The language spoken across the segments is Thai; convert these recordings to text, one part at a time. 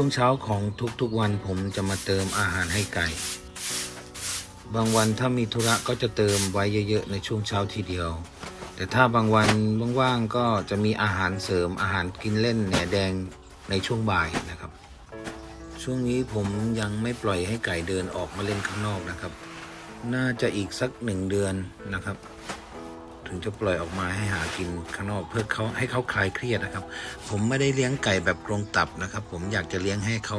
ช่วงเช้าของทุกๆวันผมจะมาเติมอาหารให้ไก่ บางวันถ้ามีธุระก็จะเติมไว้เยอะๆในช่วงเช้าทีเดียว แต่ถ้าบางวันว่างๆก็จะมีอาหารเสริมอาหารกินเล่นแหนแดงในช่วงบ่ายนะครับ ช่วงนี้ผมยังไม่ปล่อยให้ไก่เดินออกมาเล่นข้างนอกนะครับ น่าจะอีกสักหนึ่งเดือนนะครับ ถึงจะปล่อยออกมาให้หากินข้างนอกเพื่อเขาให้เขาคลายเครียดนะครับ ผมไม่ได้เลี้ยงไก่แบบกรงตับนะครับ ผมอยากจะเลี้ยงให้เขา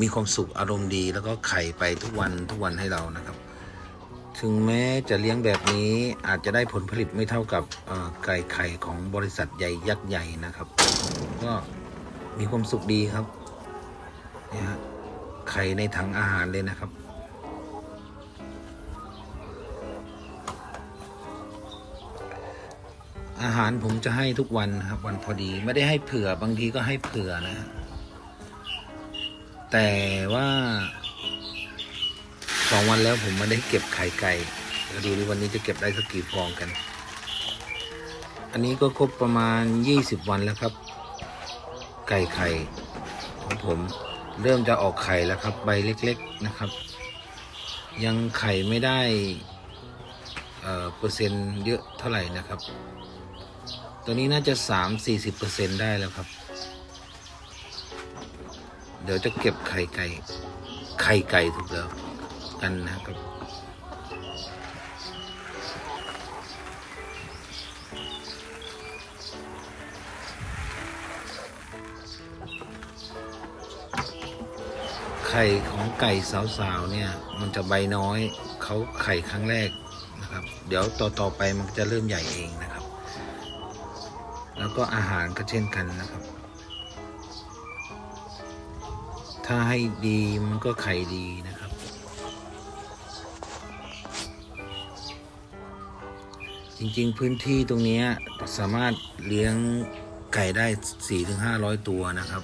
มีความสุขอารมณ์ดี แล้วก็ไข่ไปทุกวันทุกวันให้เรานะครับ ถึงแม้จะเลี้ยงแบบนี้อาจจะได้ผลผลิตไม่เท่ากับไก่ไข่ของบริษัทใหญ่ยักษ์ใหญ่นะครับ ก็มีความสุขดีครับนี่ฮะไข่ในถังอาหารเลยนะครับ อาหารผมจะให้ทุกวันครับ วันพอดีไม่ได้ให้เผื่อบางทีก็ให้เผื่อนะ แต่ว่าสองวันแล้วผมไม่ได้เก็บไข่ไก่เดี๋ยวดูดิวันนี้จะเก็บได้สักกี่ฟองกัน อันนี้ก็ครบประมาณ 20 วันแล้วครับ ไก่ไข่ของผมเริ่มจะออกไข่แล้วครับ ใบเล็ก ๆนะครับ ยังไข่ไม่ได้เอ่อเปอร์เซ็นต์เยอะเท่าไหร่นะครับ ตัวนี้น่าจะสามสี่สิบเปอร์เซ็นได้แล้วครับ เดี๋ยวจะเก็บไข่ไก่ ไข่ไก่ถูกแล้วกันนะครับไข่ของไก่สาวๆเนี่ยมันจะใบน้อยเขาไข่ครั้งแรกนะครับ เดี๋ยวต่อต่อๆไปมันจะเริ่มใหญ่เองนะครับ แล้วก็อาหารก็เช่นกันนะครับ ถ้าให้ดีมันก็ไข่ดีนะครับ จริงๆพื้นที่ตรงนี้สามารถเลี้ยงไก่ได้สี่ถึงห้าร้อยตัวนะครับ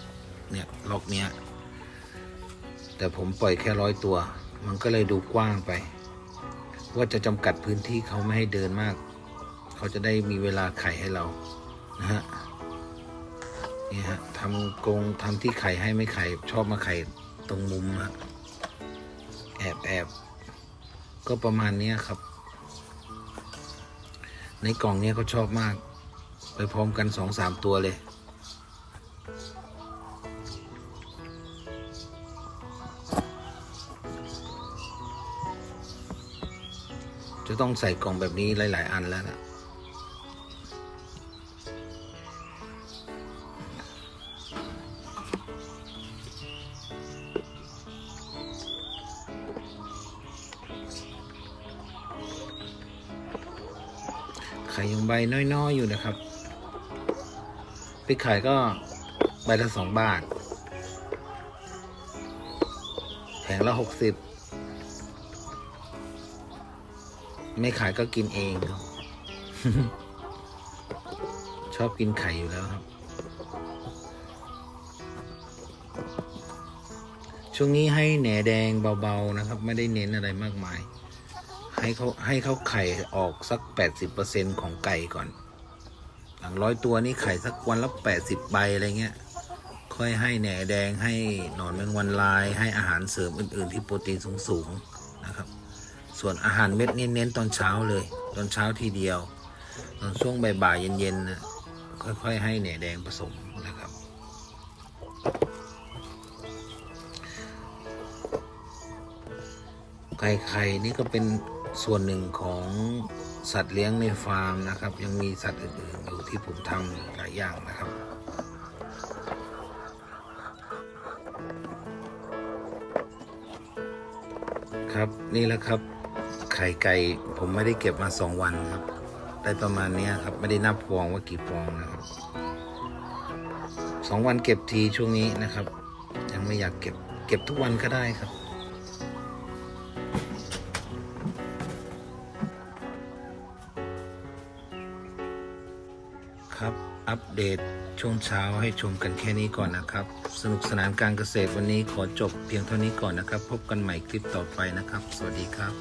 เนี่ยล็อกเนี้ย แต่ผมปล่อยแค่ร้อยตัว มันก็เลยดูกว้างไป ว่าจะจำกัดพื้นที่เขาไม่ให้เดินมาก เขาจะได้มีเวลาไข่ให้เรา นะฮะนี่ฮะทำกรงทำที่ไข่ให้ไม่ไข่ชอบมาไข่ตรงมุมฮะแอบแอบก็ประมาณเนี้ยครับ ในกล่องเนี้ยเขาชอบมาก ไปพร้อมกันสองสามตัวเลย จะต้องใส่กล่องแบบนี้หลาย ๆ อันแล้วนะ ไข่ยังใบน้อยๆอยู่นะครับไปขายก็ใบละสองบาท แผงละหกสิบไม่ขายก็กินเองครับชอบกินไข่อยู่แล้วครับ ช่วงนี้ให้แหนแดงเบาๆนะครับ ไม่ได้เน้นอะไรมากมาย ให้เขาให้เขาไข่ออกสัก 80%ของไก่ก่อน หลังร้อยตัวนี่ไข่สักวันละ80 ใบอะไรเงี้ย ค่อยให้แหนแดงให้หนอนแมงวันลาย ให้อาหารเสริมอื่น ๆ ที่โปรตีนสูงๆนะครับ ส่วนอาหารเม็ดเน้นๆตอนเช้าเลย ตอนเช้าทีเดียว ตอนช่วงบ่ายๆเย็นๆนะค่อย ๆ ให้แหนแดงผสมนะครับไก่ไข่นี่ก็เป็น ส่วนหนึ่งของสัตว์เลี้ยงในฟาร์มนะครับ ยังมีสัตว์อื่นๆอยู่ที่ผมทำหลายอย่างนะครับครับนี่แหละครับไข่ไก่ผมไม่ได้เก็บมาสองวันครับ ได้ประมาณนี้ครับ ไม่ได้นับฟองว่ากี่ฟองนะครับสองวันเก็บทีช่วงนี้นะครับ ยังไม่อยากเก็บเก็บทุกวันก็ได้ครับ ครับ อัปเดตช่วงเช้าให้ชมกันแค่นี้ก่อนนะครับ สนุกสนานการเกษตรวันนี้ขอจบเพียงเท่านี้ก่อนนะครับ พบกันใหม่คลิปต่อไปนะครับ สวัสดีครับ